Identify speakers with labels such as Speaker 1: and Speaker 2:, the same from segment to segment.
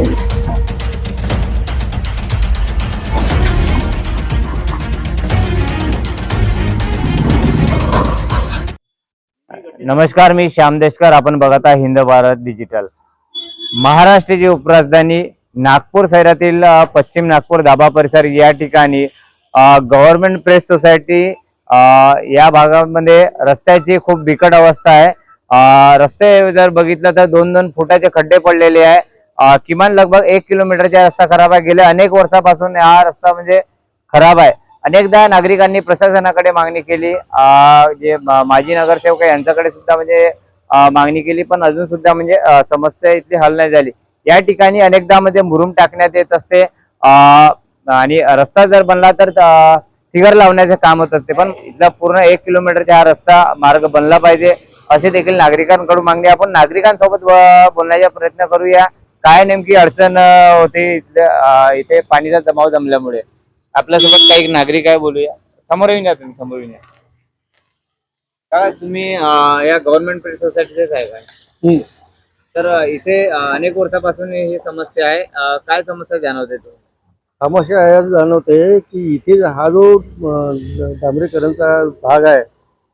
Speaker 1: नमस्कार मी श्याम देशकर. आपण बघत आहात हिंद भारत डिजिटल. महाराष्ट्राची उपराजधानी नागपूर शहरातील पश्चिम नागपूर दाबा परिसर या ठिकाणी गव्हर्नमेंट प्रेस सोसायटी या भागामध्ये रस्त्याची खूप बिकट अवस्था आहे. रस्ते जर बघितलं तर दोन दोन फुटाचे खड्डे पडलेले आहे. किमान लगभग एक किलोमीटरचा रस्ता खराब आहे. गेल्या अनेक वर्षापासून हा रस्ता म्हणजे खराब आहे. अनेकदा नागरिकांनी प्रशासनाकडे मागणी केली. जे माजी नगरसेवक आहे यांच्याकडे सुद्धा म्हणजे मागणी केली पण अजून सुद्धा म्हणजे समस्या इथली हल नाही झाली. या ठिकाणी अनेकदा म्हणजे मुरुम टाकण्यात येत असते. आणि रस्ता जर बनला तर फिगर लावण्याचे काम होत असते. पण इथला पूर्ण एक किलोमीटरचा हा रस्ता मार्ग बनला पाहिजे असे देखील नागरिकांकडून मागणी आपण नागरिकांसोबत बोलण्याचा प्रयत्न करूया. काय नेमकी अडचण होते इथे पाणीचा जमाव जमल्यामुळे? आपल्यासोबत काही नागरिक आहे बोलूया. समोर येऊन या तुम्ही समोर येऊन या. काय तुम्ही या गव्हर्नमेंट प्रेस सोसायटीचेच आहे काय तर इथे अनेक वर्षापासून ही समस्या आहे. काय समस्या जाणवते तुम्ही
Speaker 2: समस्या जाणवते की इथे हा जो डांबरीकरणचा भाग आहे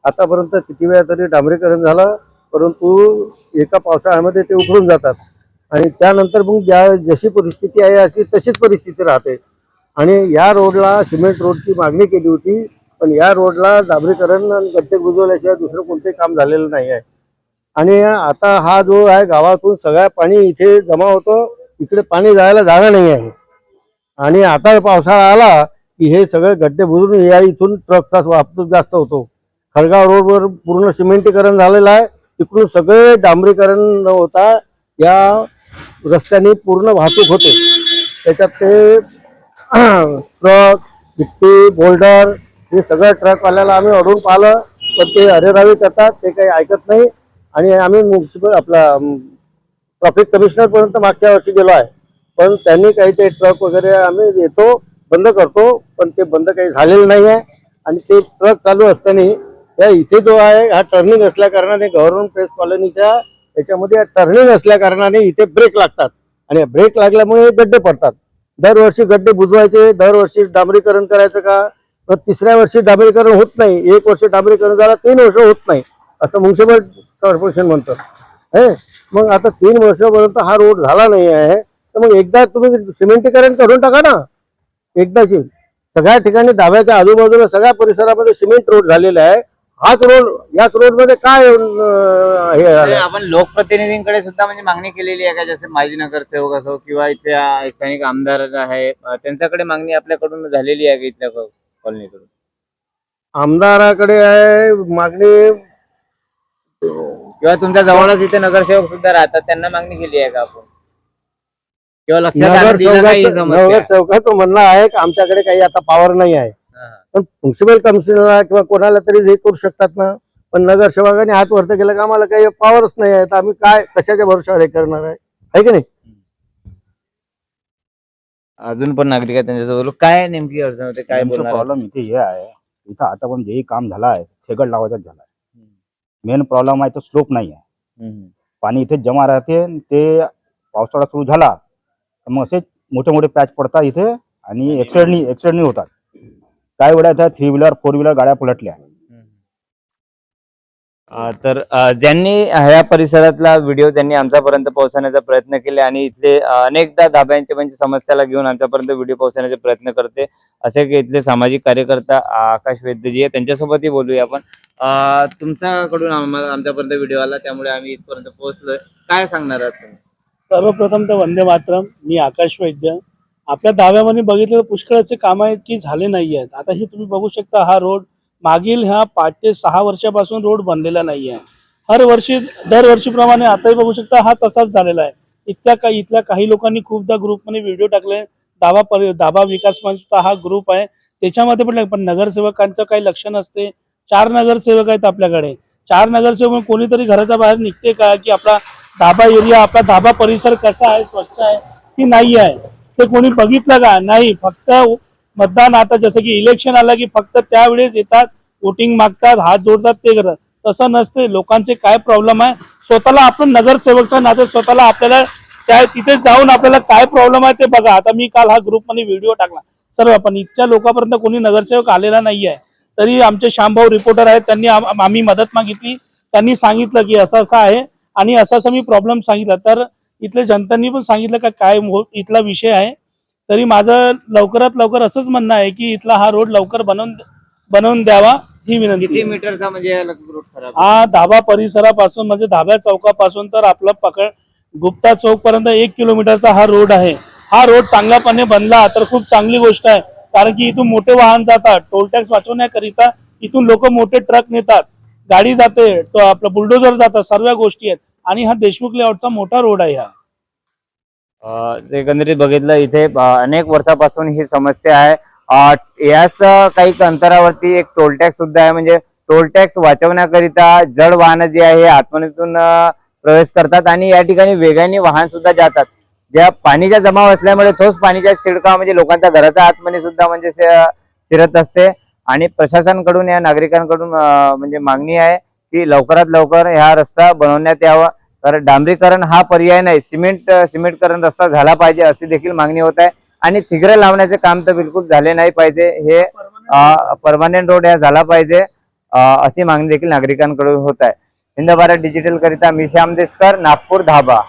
Speaker 2: आतापर्यंत किती वेळा तरी डांबरीकरण झालं परंतु एका पावसाळ्यामध्ये ते उखडून जातात. आणि त्यानंतर मग ज्या जशी परिस्थिती आहे अशी तशीच परिस्थिती राहते. आणि या रोडला सिमेंट रोडची मागणी केली होती पण या रोडला डांबरीकरण आणि गड्डे बुजवल्याशिवाय दुसरं कोणतेही काम झालेलं नाही आहे. आणि आता हा जो आहे गावातून सगळ्या पाणी इथे जमा होतं इकडे पाणी जायला जागा नाही आहे. आणि आता पावसाळा आला की हे सगळे गड्डे बुजून या इथून ट्रकचा वाहतूक जास्त होतो. खडगाव रोडवर पूर्ण सिमेंटीकरण झालेलं आहे. तिकडून सगळे डांबरीकरण न होता. या रस्त्याने पूर्ण वाहतूक होते. त्याच्यात ते ट्रक गिट्टी बोल्डर हे सगळं ट्रकवाल्याला आम्ही अडून पाहिलं पण ते अरेरावी करतात ते काही ऐकत नाही. आणि आम्ही म्युन्सिपल आपला ट्रॅफिक कमिशनरपर्यंत मागच्या वर्षी गेलो आहे. पण त्यांनी काही ते ट्रक वगैरे आम्ही येतो बंद करतो पण ते बंद काही झालेलं नाही आहे. आणि ते ट्रक चालू असताना या इथे जो आहे हा टर्निंग असल्या कारणाने गव्हर्नमेंट प्रेस कॉलनीच्या याच्यामध्ये टर्निंग असल्या कारणाने इथे ब्रेक लागतात. आणि ब्रेक लागल्यामुळे गड्डे पडतात. दरवर्षी गड्डे बुजवायचे दरवर्षी डांबरीकरण करायचं का? तर तिसऱ्या वर्षी डांबरीकरण होत नाही. एक वर्ष डांबरीकरण झाला तीन वर्ष होत नाही. असं म्युन्सिपल कॉर्पोरेशन म्हणतं. हे? मग आता तीन वर्षापर्यंत हा रोड झाला नाही आहे. तर मग एकदा तुम्ही सिमेंटीकरण करून टाका ना. एकदाची. सगळ्या ठिकाणी दाव्याच्या आजूबाजूला सगळ्या परिसरामध्ये सिमेंट रोड झालेला आहे. हाच रोड याच रोडमध्ये काय अं, हे झालं?
Speaker 1: आपण लोकप्रतिनिधींकडे सुद्धा म्हणजे मागणी केलेली आहे का? जसे माजी नगरसेवक असो किंवा इथे स्थानिक आमदार आहे अं, त्यांच्याकडे मागणी आपल्याकडून झालेली आहे का इथल्या कॉ- कॉलनीकडून?
Speaker 2: आमदाराकडे आहे मागणी
Speaker 1: किंवा तुमच्या जवळच इथे नगरसेवक सुद्धा राहतात त्यांना मागणी केली आहे का आपण? किंवा लक्षात आणून दिलं का ही
Speaker 2: नगरसेवकाचं
Speaker 1: समस्या?
Speaker 2: नगरसेवकाचं म्हणणं आहे की आमच्याकडे काही आता पॉवर नाही आहे. पण म्युन्सिपल कमिशनरला किंवा कोणाला तरी हे करू शकतात ना. पण नगरसेवकाने हात वरत केलं का आम्हाला काही पॉवरच नाही आहे तर आम्ही काय कशाच्या भरोशावर हे करणार आहे? है की नाही?
Speaker 1: अजून पण नागरिक आहेत त्यांच्याजवळ. काय नेमकी अडचण होते? काय बोलणार
Speaker 3: प्रॉब्लेम इथे हे आहे. इथं आता पण जेही काम झालं आहे ठेगड लावायचा झाला आहे. मेन प्रॉब्लेम आहे तो स्लोप नाही आहे.
Speaker 1: हम्म.
Speaker 3: पाणी इथे जमा राहते आणि ते पावसाळा सुरू झाला तर मग असे मोठे मोठे पॅच पडतात इथे आणि एक्सिडेंटनी एक्सिडेंटनी होतात. काही वेळा थ्री व्हीलर फोर व्हीलर गाड्या पलटल्या.
Speaker 1: अ, तर अ, ज्यांनी ह्या परिसरातला व्हिडिओ त्यांनी आमच्यापर्यंत पोहोचवण्याचा प्रयत्न केले आणि इथले अ, अनेकदा धाब्यांच्या म्हणजे समस्याला घेऊन आमच्यापर्यंत व्हिडिओ पोहोचवण्याचा प्रयत्न करते. असे की इथले सामाजिक कार्यकर्ता अ, आकाश वैद्यजी आहे त्यांच्यासोबतही बोलूया आपण. अ, तुमच्याकडून आम्हाला आमच्यापर्यंत व्हिडिओ आला त्यामुळे आम्ही इथपर्यंत पोहोचलोय. काय सांगणार आहात तुम्ही?
Speaker 4: सर्वप्रथम तर वंदे मातरम. मी आकाश वैद्य. आपल्या दाव्यामध्ये बघितलं तर पुष्कळ असे काम आहेत की झाले नाही आहेत. आता हे तुम्ही बघू शकता हा रोड मागील ह्या पाच ते सहा वर्षापासून रोड बनलेला नाही आहे. हर वर्षी दरवर्षीप्रमाणे आताही बघू शकता हा तसाच झालेला आहे. इथल्या काही इथल्या काही लोकांनी खूपदा ग्रुपमध्ये व्हिडिओ टाकले. दावा परि दाबा विकास म्हणजे मंचचा हा ग्रुप आहे. त्याच्यामध्ये पण पण नगरसेवकांचं काही लक्ष नसते. चार नगरसेवक आहेत आपल्याकडे. चार नगरसेवक कोणीतरी घराच्या बाहेर निघते का की आपला धाबा एरिया आपला धाबा परिसर कसा आहे स्वच्छ आहे की नाही आहे? ते कोणी बघितलं का? नाही फक्त मतदान आता जसं की इलेक्शन आलं की फक्त त्यावेळेस येतात वोटिंग मागतात हात जोडतात ते करतात. तसं नसते. लोकांचे काय प्रॉब्लेम आहे? स्वतःला आपण नगरसेवकचा नाते स्वतःला आपल्याला त्या तिथे जाऊन आपल्याला काय प्रॉब्लेम आहे ते बघा. आता मी काल हा ग्रुपमध्ये व्हिडिओ टाकला. सर्व पण इतक्या लोकांपर्यंत कोणी नगरसेवक आलेला नाही आहे तरी आमचे श्यामभाऊ रिपोर्टर आहेत. त्यांनी आम्ही मदत मागितली. त्यांनी सांगितलं की असं असं आहे आणि असं असं मी प्रॉब्लेम सांगितला. तर इथल्या जनतांनी पण सांगितलं का काय मो- इथला विषय आहे. तरी माझं लवकरात लवकर असंच म्हणणं आहे की इथला हा रोड लवकर बनवून बनवून द्यावा ही विनंती.
Speaker 1: मीटरचा म्हणजे रोड खराब
Speaker 4: हा धाबा परिसरापासून म्हणजे धाब्या चौकापासून तर आपला पकड गुप्ता चौक पर्यंत एक किलोमीटरचा हा रोड आहे. हा रोड चांगल्यापणे बनला तर खूप चांगली गोष्ट आहे. कारण की इथून मोठे वाहन जातात टोल टॅक्स वाचवण्याकरिता इथून लोक मोठे ट्रक नेतात गाडी जाते तो आपलं बुलडोजर जातात सर्व गोष्टी आहेत. आणि हा देशमुख लेआउटचा मोठा रोड आहे हा.
Speaker 1: एकंदरीत बघितलं इथे अनेक वर्षापासून ही समस्या आहे. याच काही अंतरावरती एक टोल टॅक्स सुद्धा आहे. म्हणजे टोल टॅक्स वाचवण्याकरिता जड वाहनं जी आहे हे आतमधून प्रवेश करतात आणि या ठिकाणी वेगाने वाहन सुद्धा जातात. ज्या पाणीच्या जमाव असल्यामुळे तोच पाणीचा शिडकाव म्हणजे लोकांच्या घराच्या आतमध्ये सुद्धा म्हणजे शिरत असते. आणि प्रशासनकडून या नागरिकांकडून म्हणजे मागणी आहे. की लवकरात लवकर हा रस्ता बनवण्यात यावा. कारण डांबरीकरण हा पर्याय नाही. सिमेंट सिमेंटकरण रस्ता झाला पाहिजे अशी देखील मागणी होत आहे. आणि थिगरे लावण्याचे काम तर बिलकुल झाले नाही पाहिजे. हे परमानंट रोड हा झाला पाहिजे अशी मागणी देखील नागरिकांकडून होत आहे. हिंद भारत डिजिटल करिता मी श्याम देशकर नागपूर धाबा.